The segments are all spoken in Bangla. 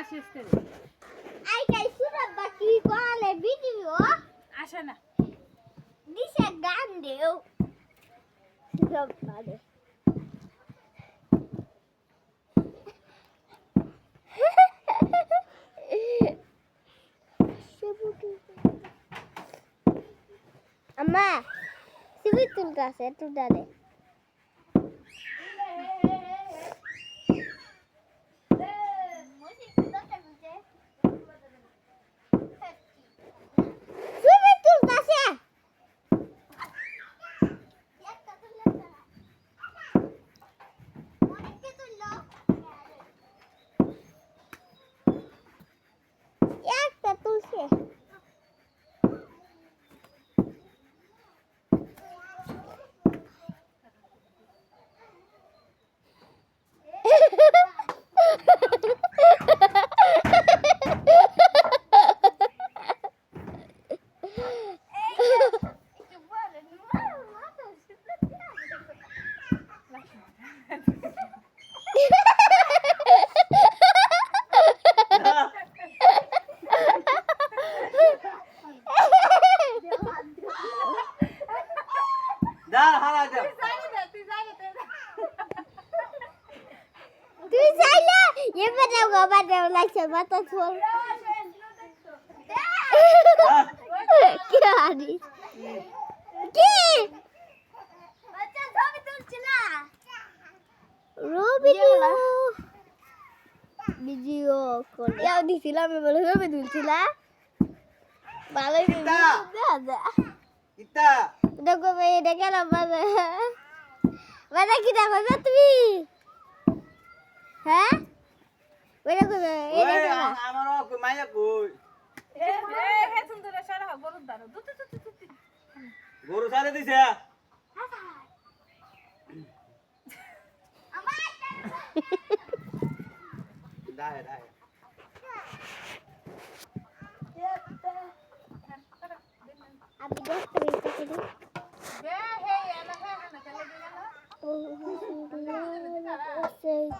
আসিস তে sura baki igual é vídeo, ó. আসে না This é grande, eu. Rapaz. Amma, sivi tultase, tultare. Sivi হারা যা তুই চাইলে এবার গবা দেও লাগছে মাথা ছোল কি হারি কি? ভিডিও ভিডিও করে ইয়াও দিছিলাম এবার হবে তুলছিলা ভালোই কিতা? দাদা। ইতা। দেখো ভাই এটা কেন বাবা বাবা কি দেখো তুমি হ্যাঁ ওইটা করবে এটা ওই করবে আমার কই মাইয়া কই এ হে সুন্দর সারা গরুর দানো দু দু দু দু গরু সারে দিছে দায় দায় আমি দেখতে পেয়েছি sei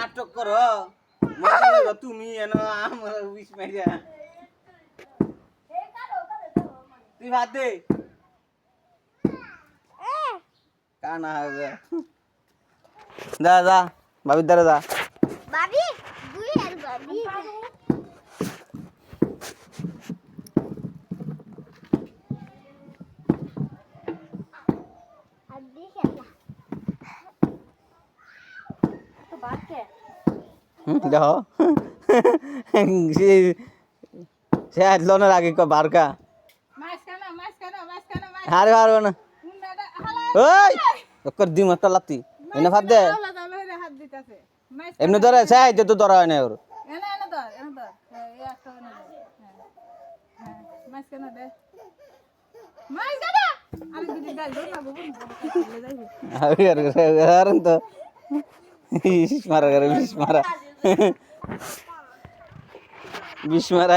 নাটক করো। তুমি এনো আমার উইস মাইরা। তুই ভাত দে। কানা হবে যা। যা ভাবির দ্বারা যা। ভাবি দুই আর বাবি আর দেখে না তো বাকে দেখো সে না আগে বারকা হারে পারব না ওই ওকর দিম একটা লাত্তি এনে ভাত দে এমনি ধরে সে যে তো ধরা হয় না ওর হ্যাঁ দে আরে মারা করে মারা বিষ মারা